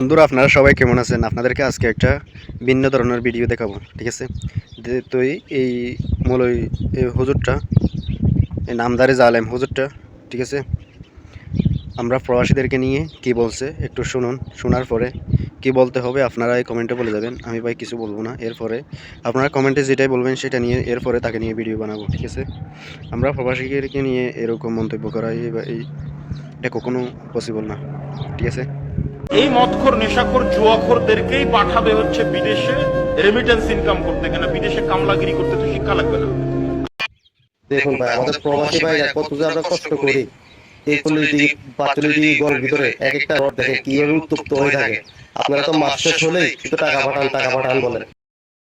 বন্ধুরা, আপনারা সবাই কেমন আছেন? আপনাদেরকে আজকে একটা ভিন্ন ধরনের ভিডিও দেখাবো, ঠিক আছে? তো এই- মূলই এই হুজুরটা, এই নামদারে জালেম হুজুরটা, ঠিক আছে? আমরা প্রবাসীদেরকে নিয়ে কি বলছে একটু শুনুন, শোনার পরে কি বলতে হবে আপনারা এই কমেন্টে বলে যাবেন। আমি ভাই কিছু বলব না, এরপরে আপনারা কমেন্টে যেটাই বলবেন সেটা নিয়ে এরপরে তাকে নিয়ে ভিডিও বানাবো, ঠিক আছে? আমরা প্রবাসীদেরকে নিয়ে এরকম মন্তব্য করা এই এটা কখনো পসিবল না, ঠিক আছে? এই মদখোর নেশাখোর জুয়াখোরদেরকেই পাঠাবে হচ্ছে বিদেশে রেমিটেন্স ইনকাম করতে। কেন? বিদেশে কামলাগিরি করতে তো শিক্ষা লাগবে না। দেখুন ভাই আমাদের প্রবাসী ভাইরা কত যে আমরা কষ্ট করি এই চল্লিশ ডিগ্রি পাঁচচল্লিশ ডিগ্রি গরমের ভিতরে এক একটা রড দেখেন কীভাবে উত্তপ্ত হয়ে থাকে। আপনারা তো মাস শেষ হলেই শুধু টাকা পাঠান টাকা পাঠান বলেন।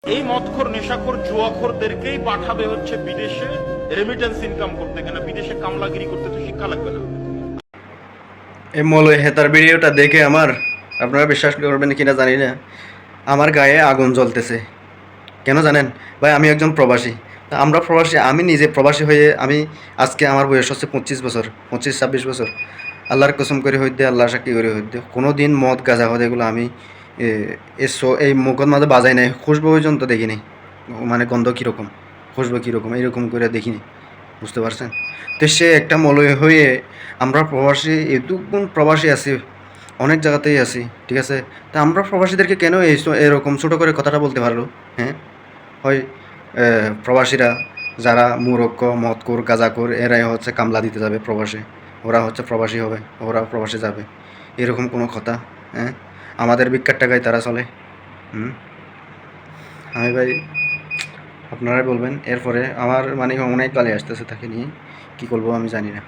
এই মদখোর নেশাখোর জুয়াখোরদেরকেই পাঠাবে হচ্ছে বিদেশে রেমিটেন্স ইনকাম করতে। কেন? বিদেশে কামলাগিরি করতে তো শিক্ষা লাগবে না। এই মলয় হেতার ভিডিওটা দেখে আমার আপনারা বিশ্বাস করবেন কিনা জানি না। আমার গায়ে আগুন জ্বলতেছে। কেন জানেন? ভাই আমি একজন প্রবাসী। তা আমরা প্রবাসী আমি নিজে প্রবাসী হয়ে আমি আজকে আমার বয়স হচ্ছে পঁচিশ বছর পঁচিশ ছাব্বিশ বছর। আল্লাহর কসম করে হইতে আল্লাহ সাক্ষী করে হইতে কোনো দিন মদ গাঁজা হতে এগুলো আমি এ, শো- এই মুখত মাঝে বাজাই নাই খুশবু পর্যন্ত দেখিনি। মানে গন্ধ কীরকম খুশবু কীরকম এইরকম করে দেখিনি। বুঝতে পারছেন? তো সে একটা মলয় হয়ে আমরা প্রবাসী এটুকুন প্রবাসী আছি, অনেক জায়গাতেই আছি, ঠিক আছে? তা আমরা প্রবাসীদেরকে কেন এই এরকম ছোটো করে কথাটা বলতে পারল? হ্যাঁ? হয় প্রবাসীরা যারা মুরক্ক মদকুর গাজাকুর এরাই হচ্ছে কামলা দিতে যাবে প্রবাসে। ওরা হচ্ছে প্রবাসী হবে, ওরা প্রবাসে যাবে। এরকম কোনো কথা হ্যাঁ? আমাদের বিখ্যাত টাকায় তারা চলে, হুম? আমি ভাই আপনারাই বলবেন। এরপরে আমার মানে অনেক গালি আসতেছে তাকে নিয়ে। কী করব আমি জানি না।